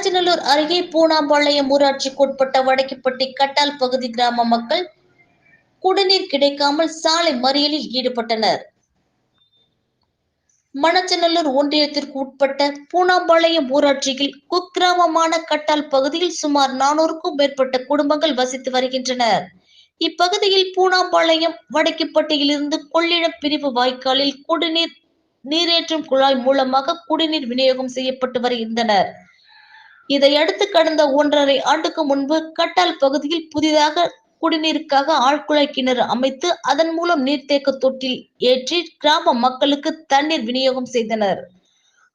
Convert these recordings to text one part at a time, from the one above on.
மணச்சநல்லூர் அருகே பூனாம்பாளையம் ஊராட்சிக்குட்பட்ட வடக்கிப்பட்டி கட்டால் பகுதி கிராம மக்கள் குடிநீர் கிடைக்காமல் சாலை மறியலில் ஈடுபட்டனர். மணச்சநல்லூர் ஒன்றியத்திற்கு உட்பட்ட பூனாம்பாளையம் ஊராட்சியில் குக்கிராமமான கட்டால் பகுதியில் சுமார் நானூறுக்கும் மேற்பட்ட குடும்பங்கள் வசித்து வருகின்றனர். இப்பகுதியில் பூனாம்பாளையம் வடக்கிப்பட்டியிலிருந்து கொள்ளிடம் பிரிவு வாய்க்காலில் குடிநீர் நீரேற்றும் குழாய் மூலமாக குடிநீர் விநியோகம் செய்யப்பட்டு வருகின்றனர். இதையடுத்து கடந்த ஒன்றரை ஆண்டுக்கு முன்பு கட்டால் பகுதியில் புதிதாக குடிநீருக்காக ஆழ்குழாய் கிணறு அமைத்து அதன் மூலம் நீர்த்தேக்க தொட்டில் ஏற்றி கிராம மக்களுக்கு தண்ணீர் விநியோகம் செய்தனர்.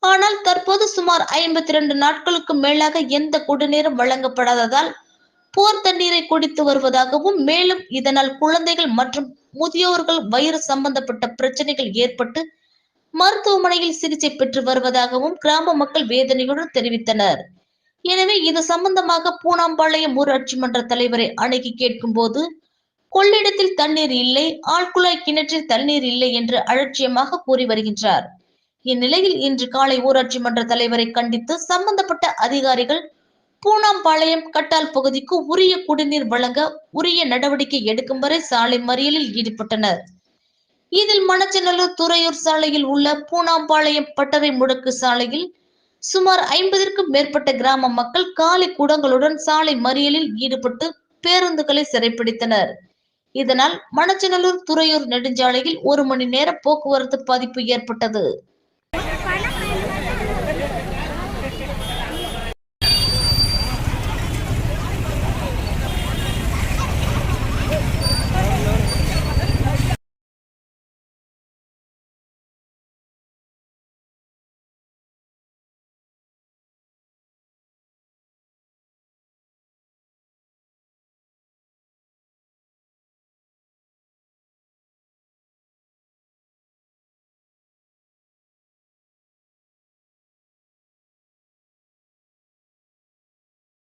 ஆனால் தற்போது சுமார் ஐம்பத்தி இரண்டு நாட்களுக்கு மேலாக எந்த குடிநீரும் வழங்கப்படாததால் போர் தண்ணீரை குடித்து வருவதாகவும் மேலும் இதனால் குழந்தைகள் மற்றும் முதியோர்கள் வயிறு சம்பந்தப்பட்ட பிரச்சனைகள் ஏற்பட்டு மருத்துவமனையில் சிகிச்சை பெற்று வருவதாகவும் கிராம மக்கள் வேதனையுடன் தெரிவித்தனர். எனவே இது சம்பந்தமாக பூனாம்பாளையம் ஊராட்சி மன்ற தலைவரை அணுகி கேட்கும் போது கொள்ளிடத்தில் தண்ணீர் இல்லை ஆழ்குழாய் கிணற்றில் தண்ணீர் இல்லை என்று அலட்சியமாக கூறி வருகின்றார். இந்நிலையில் இன்று காலை ஊராட்சி மன்ற தலைவரை கண்டித்து சம்பந்தப்பட்ட அதிகாரிகள் பூனாம்பாளையம் கட்டால் பகுதிக்கு உரிய குடிநீர் வழங்க உரிய நடவடிக்கை எடுக்கும் வரை சாலை மறியலில் ஈடுபட்டனர். இதில் மணச்சநல்லூர் துறையூர் சாலையில் உள்ள பூனாம்பாளையம் பட்டறை முடக்கு சாலையில் சுமார் ஐம்பதிற்கும் மேற்பட்ட கிராம மக்கள் காலி கூடங்களுடன் சாலை மறியலில் ஈடுபட்டு பேருந்துகளை சிறைப்பிடித்தனர். இதனால் மணச்சநல்லூர் துறையூர் நெடுஞ்சாலையில் ஒரு மணி நேர போக்குவரத்து பாதிப்பு ஏற்பட்டது.